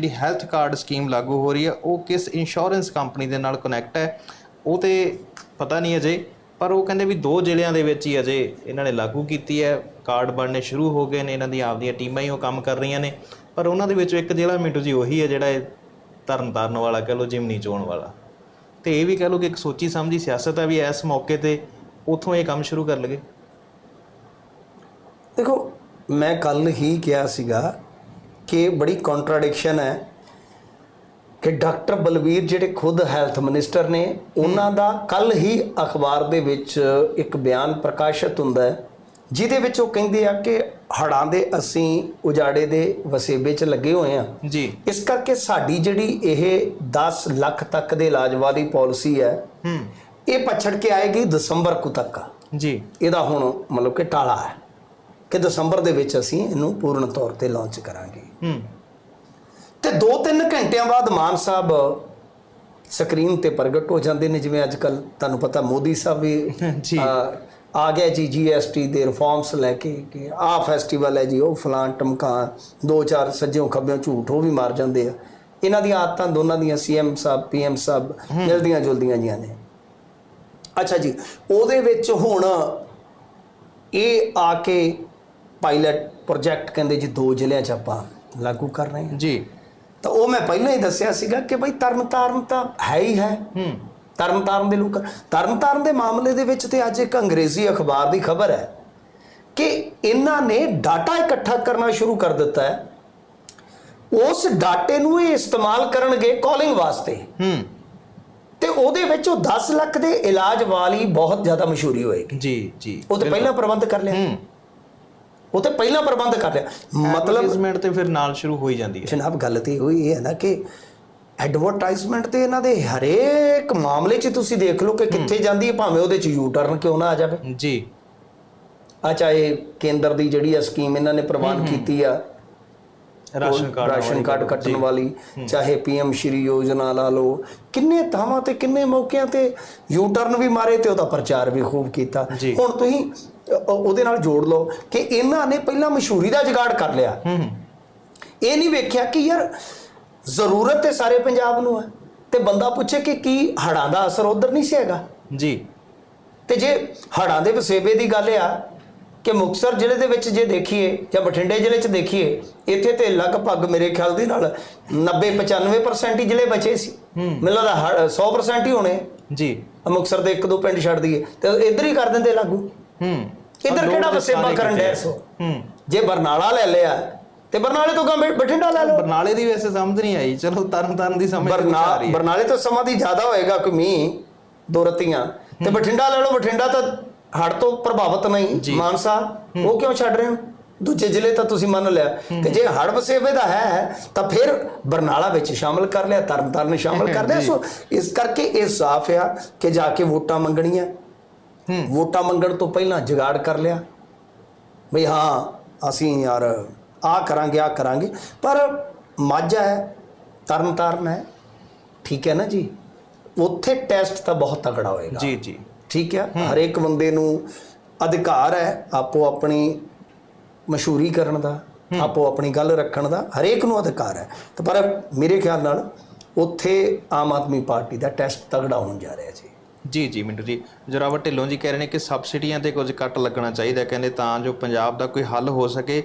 ਜਿਹੜੀ health card scheme ਲਾਗੂ ਹੋ ਰਹੀ ਹੈ, ਉਹ ਕਿਸ ਇੰਸ਼ੋਰੈਂਸ ਕੰਪਨੀ ਦੇ ਨਾਲ ਕਨੈਕਟ ਹੈ, ਉਹ ਤੇ ਪਤਾ ਨਹੀਂ ਅਜੇ, ਪਰ ਉਹ ਕਹਿੰਦੇ ਵੀ ਦੋ ਜ਼ਿਲ੍ਹਿਆਂ ਦੇ ਵਿੱਚ ਹੀ ਅਜੇ ਇਹਨਾਂ ਨੇ ਲਾਗੂ ਕੀਤੀ ਹੈ ਕਾਰਡ ਬਣਨੇ ਸ਼ੁਰੂ ਹੋ ਗਏ ਨੇ, ਇਹਨਾਂ ਦੀਆਂ ਆਪਦੀਆਂ ਟੀਮਾਂ ਹੀ ਉਹ ਕੰਮ ਕਰ ਰਹੀਆਂ ਨੇ, ਪਰ ਉਹਨਾਂ ਦੇ ਵਿੱਚੋਂ ਇੱਕ ਜ਼ਿਲ੍ਹਾ ਮਿੰਟੂ ਜੀ ਉਹੀ ਹੈ ਜਿਹੜਾ ਇਹ ਤਰਨ ਤਾਰਨ ਵਾਲਾ ਕਹ ਲਓ, ਜਿਮਨੀ ਚੋਣ ਵਾਲਾ। ਤੇ ਇਹ ਵੀ ਕਹ ਲਓ ਕਿ ਇੱਕ ਸੋਚੀ ਸਮਝੀ ਸਿਆਸਤ ਹੈ ਵੀ ਇਸ ਮੌਕੇ ਤੇ ਉਥੋਂ ਇਹ ਕੰਮ ਸ਼ੁਰੂ ਕਰ ਲਗੇ। ਦੇਖੋ, ਮੈਂ ਕੱਲ ਹੀ ਕਿਹਾ ਸੀਗਾ ਕਿ ਬੜੀ ਕੰਟਰਡਿਕਸ਼ਨ ਹੈ ਕਿ ਡਾਕਟਰ ਬਲਵੀਰ ਜਿਹੜੇ ਖੁਦ ਹੈਲਥ ਮਿਨਿਸਟਰ ਨੇ ਉਹਨਾਂ ਦਾ ਕੱਲ ਹੀ ਅਖਬਾਰ ਦੇ ਵਿੱਚ ਇੱਕ ਬਿਆਨ ਪ੍ਰਕਾਸ਼ਿਤ ਹੁੰਦਾ ਹੈ ਜਿਹਦੇ ਵਿੱਚ ਉਹ ਕਹਿੰਦੇ ਆ ਕਿ ਹੜਾਂ ਦੇ ਅਸੀਂ ਉਜਾੜੇ ਦੇ ਵਸੇਬੇ 'ਚ ਲੱਗੇ ਹੋਏ ਆ ਜੀ। ਇਸ ਕਰਕੇ ਸਾਡੀ ਜਿਹੜੀ ਇਹ 10 ਲੱਖ ਤੱਕ ਦੇ ਇਲਾਜ ਵਾਲੀ ਪਾਲਿਸੀ ਹੈ ਹੂੰ। ਇਹ ਪਛੜ ਕੇ ਆਏਗੀ ਦਸੰਬਰ ਕੁ ਤੱਕ। ਜੀ। ਇਹਦਾ ਹੁਣ ਮਤਲਬ ਕਿ ਟਾਲਾ ਹੈ ਕਿ ਦਸੰਬਰ ਦੇ ਵਿੱਚ ਅਸੀਂ ਇਹਨੂੰ ਪੂਰਨ ਤੌਰ ਤੇ ਲਾਂਚ ਕਰਾਂਗੇ। ਹੂੰ। ਤੇ 2-3 ਘੰਟਿਆਂ ਬਾਅਦ ਮਾਨ ਸਾਹਿਬ ਸਕਰੀਨ ਤੇ ਪ੍ਰਗਟ ਹੋ ਜਾਂਦੇ ਨੇ ਜਿਵੇਂ ਅੱਜ ਕੱਲ ਤੁਹਾਨੂੰ ਪਤਾ ਮੋਦੀ ਸਾਹਿਬ ਵੀ ਜੀ। ਆ, ਆ ਗਿਆ ਜੀ ਜੀਐਸਟੀ ਦੇ ਰਿਫਾਰਮਸ ਲੈ ਕੇ ਕਿ ਆਹ ਫੈਸਟੀਵਲ ਹੈ ਜੀ ਉਹ ਫਲਾਨ ਟਮਕਾ ਦੋ ਚਾਰ ਸੱਜਿਓਂ ਖੱਬਿਓਂ ਝੂਠ ਉਹ ਵੀ ਮਾਰ ਜਾਂਦੇ ਆ। ਇਹਨਾਂ ਦੀਆਂ ਆਦਤਾਂ ਦੋਨਾਂ ਦੀਆਂ ਸੀਐਮ ਸਾਹਿਬ ਪੀਐਮ ਸਾਹਿਬ ਮਿਲਦੀਆਂ ਜੁਲਦੀਆਂ ਜੀਆਂ ਨੇ। ਅੱਛਾ ਜੀ ਉਹਦੇ ਵਿੱਚ ਹੁਣ ਇਹ ਆ ਕੇ ਪਾਇਲਟ ਪ੍ਰੋਜੈਕਟ ਕਹਿੰਦੇ ਜੀ ਦੋ ਜ਼ਿਲ੍ਹਿਆਂ 'ਚ ਆਪਾਂ ਲਾਗੂ ਕਰ ਰਹੇ ਹਾਂ। ਜੀ। ਤਾਂ ਉਹ ਮੈਂ ਪਹਿਲਾਂ ਹੀ ਦੱਸਿਆ ਸੀਗਾ ਕਿ ਬਈ ਤਰਨਤਾਰਨ ਤਾਂ ਹੈ ਹੀ ਹੈ। ਹੂੰ। ਤਰਨਤਾਰਨ ਦੇ ਲੋਕ ਤਰਨਤਾਰਨ ਦੇ ਮਾਮਲੇ ਦੇ ਵਿੱਚ ਤੇ ਅੱਜ ਇੱਕ ਅੰਗਰੇਜ਼ੀ ਅਖਬਾਰ ਦੀ ਖਬਰ ਹੈ ਕਿ ਇਹਨਾਂ ਨੇ ਡਾਟਾ ਇਕੱਠਾ ਕਰਨਾ ਸ਼ੁਰੂ ਕਰ ਦਿੱਤਾ ਹੈ। ਉਸ ਡਾਟੇ ਨੂੰ ਇਹ ਇਸਤੇਮਾਲ ਕਰਨਗੇ ਕਾਲਿੰਗ ਵਾਸਤੇ। ਹੂੰ। ਤੇ ਉਹਦੇ ਵਿੱਚ ਉਹ 10 ਲੱਖ ਦੇ ਇਲਾਜ ਵਾਲੀ ਬਹੁਤ ਜ਼ਿਆਦਾ ਮਸ਼ਹੂਰੀ ਹੋਏਗੀ। ਜੀ ਜੀ। ਉਹ ਤੇ ਪਹਿਲਾਂ ਪ੍ਰਬੰਧ ਕਰ ਲਿਆ। ਹੂੰ। ਉਹ ਤੇ ਪਹਿਲਾਂ ਪ੍ਰਬੰਧ ਕਰ ਲਿਆ। ਮਤਲਬ ਐਡਵਰਟਾਈਜ਼ਮੈਂਟ ਤੇ ਫਿਰ ਨਾਲ ਸ਼ੁਰੂ ਹੋ ਹੀ ਜਾਂਦੀ ਹੈ। ਜਨਾਬ ਗੱਲ ਤੇ ਹੋਈ ਹੈ ਨਾ ਕਿ ਐਡਵਰਟਾਈਜ਼ਮੈਂਟ ਤੇ ਇਹਨਾਂ ਦੇ ਹਰੇਕ ਮਾਮਲੇ 'ਚ ਤੁਸੀਂ ਦੇਖ ਲਓ ਕਿ ਕਿੱਥੇ ਜਾਂਦੀ ਹੈ ਭਾਵੇਂ ਉਹਦੇ 'ਚ ਯੂ ਟਰਨ ਕਿਉਂ ਨਾ ਆ ਜਾਵੇ। ਜੀ। ਆ ਚਾਹੇ ਕੇਂਦਰ ਦੀ ਜਿਹੜੀ ਆ ਸਕੀਮ ਇਹਨਾਂ ਨੇ ਪ੍ਰਵਾਨ ਕੀਤੀ ਆ ਰਾਸ਼ਨ ਕਾਰਡ ਰਾਸ਼ਨ ਕਾਰਡ ਕੱਟਣ ਵਾਲੀ ਚਾਹੇ ਪੀਐਮ ਸ਼੍ਰੀ ਯੋਜਨਾ ਲਾ ਲਓ ਕਿੰਨੇ ਥਾਵਾਂ ਤੇ ਕਿੰਨੇ ਮੌਕਿਆਂ ਤੇ ਯੂ ਟਰਨ ਵੀ ਮਾਰੇ ਤੇ ਉਹਦਾ ਪ੍ਰਚਾਰ ਵੀ ਖੂਬ ਕੀਤਾ। ਹੁਣ ਤੁਸੀਂ ਉਹਦੇ ਨਾਲ ਜੋੜ ਲਓ ਕਿ ਇਹਨਾਂ ਨੇ ਪਹਿਲਾਂ ਮਸ਼ਹੂਰੀ ਦਾ ਜੁਗਾੜ ਕਰ ਲਿਆ। ਇਹ ਨਹੀਂ ਵੇਖਿਆ ਕਿ ਯਾਰ ਜ਼ਰੂਰਤ ਤੇ ਸਾਰੇ ਪੰਜਾਬ ਨੂੰ ਹੈ ਤੇ ਬੰਦਾ ਪੁੱਛੇ ਕਿ ਕੀ ਹੜਾਂ ਦਾ ਅਸਰ ਉਧਰ ਨਹੀਂ ਸੀ ਹੈਗਾ? ਜੀ। ਤੇ ਜੇ ਹੜਾਂ ਦੇ ਵਸੇਬੇ ਦੀ ਗੱਲ ਆ ਕਿ ਮੁਕਤਸਰ ਜ਼ਿਲ੍ਹੇ ਦੇ ਵਿੱਚ ਜੇ ਦੇਖੀਏ ਜਾਂ ਬਠਿੰਡੇ ਜ਼ਿਲ੍ਹੇ 'ਚ ਦੇਖੀਏ ਇੱਥੇ ਤੇ ਲਗਭਗ ਮੇਰੇ ਖਿਆਲ ਦੇ ਨਾਲ 90 95% ਹੀ ਜ਼ਿਲ੍ਹੇ ਬਚੇ ਸੀ। ਮੈਨੂੰ ਲੱਗਦਾ ਹੜ੍ਹ 100% ਹੀ ਹੋਣੇ। ਜੀ। ਆ ਮੁਕਤਸਰ ਦੇ ਇੱਕ ਦੋ ਪਿੰਡ ਛੱਡ ਦਈਏ। ਤੇ ਇੱਧਰ ਹੀ ਕਰ ਦਿੰਦੇ ਲਾਗੂ। ਹੂੰ। ਇੱਧਰ ਕਿਹੜਾ ਵਸੇਬਾ ਕਰਨ ਕਿਤੇ ਡੈ ਆ। ਸੋ ਹੂੰ। ਜੇ ਬਰਨਾਲਾ ਲੈ ਲਿਆ ਤੇ ਬਰਨਾਲੇ ਤੋਂ ਗਾਂ ਬਠਿੰਡਾ ਲੈ ਲਓ। ਬਰਨਾਲੇ ਦੀ ਵੈਸੇ ਸਮਝ ਨਹੀਂ ਆਈ। ਚਲੋ ਤਰਨ ਤਾਰਨ ਦੀ ਸਮਝ ਆ ਰਹੀ ਹੈ। ਬਰਨਾਲੇ ਤੋਂ ਸਮਾਂ ਦੀ ਜ਼ਿਆਦਾ ਹੋਏਗਾ ਕਿ ਮੀਂਹ ਦੋ ਰਤੀਆਂ। ਤੇ ਬਠਿੰਡਾ ਲੈ ਲਓ। ਬਠਿੰਡਾ ਤਾਂ ਹੜ ਤੋਂ ਪ੍ਰਭਾਵਿਤ ਨਹੀਂ ਮਾਨਸਾ ਉਹ ਕਿਉਂ ਛੱਡ ਰਹੇ ਹੋ? ਦੂਜੇ ਜ਼ਿਲ੍ਹੇ ਤਾਂ ਤੁਸੀਂ ਮੰਨ ਲਿਆ। ਤੇ ਜੇ ਹੜ ਵਸੇਵੇ ਦਾ ਹੈ ਤਾਂ ਫਿਰ ਬਰਨਾਲਾ ਵਿੱਚ ਸ਼ਾਮਲ ਕਰ ਲਿਆ ਤਰਨਤਾਰਨ ਸ਼ਾਮਲ ਕਰ ਲਿਆ। ਸੋ ਇਸ ਕਰਕੇ ਇਹ ਸਾਫ਼ ਆ ਕਿ ਜਾ ਕੇ ਵੋਟਾਂ ਮੰਗਣੀਆਂ। ਹੂੰ। ਵੋਟਾਂ ਮੰਗਣ ਤੋਂ ਪਹਿਲਾਂ ਜੁਗਾੜ ਕਰ ਲਿਆ। ਵੀ ਹਾਂ ਅਸੀਂ ਯਾਰ ਆ ਕਰਾਂਗੇ ਆ ਕਰਾਂਗੇ। ਪਰ ਮਾਝਾ ਹੈ ਤਰਨਤਾਰਨ ਹੈ। ਠੀਕ ਹੈ ਨਾ ਜੀ? ਉੱਥੇ ਟੈਸਟ ਤਾਂ ਬਹੁਤ ਤਗੜਾ ਹੋਏਗਾ। ਜੀ ਜੀ। ਠੀਕ ਹੈ। ਹਰੇਕ ਬੰਦੇ ਨੂੰ ਅਧਿਕਾਰ ਹੈ ਆਪੋ ਆਪਣੀ ਮਸ਼ਹੂਰੀ ਕਰਨ ਦਾ ਆਪੋ ਆਪਣੀ ਗੱਲ ਰੱਖਣ ਦਾ ਹਰੇਕ ਨੂੰ ਅਧਿਕਾਰ ਹੈ। ਤੇ ਪਰ ਮੇਰੇ ਖਿਆਲ ਨਾਲ ਉੱਥੇ ਆਮ ਆਦਮੀ ਪਾਰਟੀ ਦਾ ਟੈਸਟ ਤਗੜਾ ਹੋਣ ਜਾ ਰਿਹਾ ਜੀ। ਜੀ ਜੀ ਮਿੰਟੂ ਜੀ ਜਰਾਵਰ ਢਿੱਲੋਂ ਜੀ ਕਹਿ ਰਹੇ ਨੇ ਕਿ ਸਬਸਿਡੀਆਂ ਤੇ ਕੁਝ ਕੱਟ ਲੱਗਣਾ ਚਾਹੀਦਾ ਕਹਿੰਦੇ ਤਾਂ ਜੋ ਪੰਜਾਬ ਦਾ ਕੋਈ ਹੱਲ ਹੋ ਸਕੇ।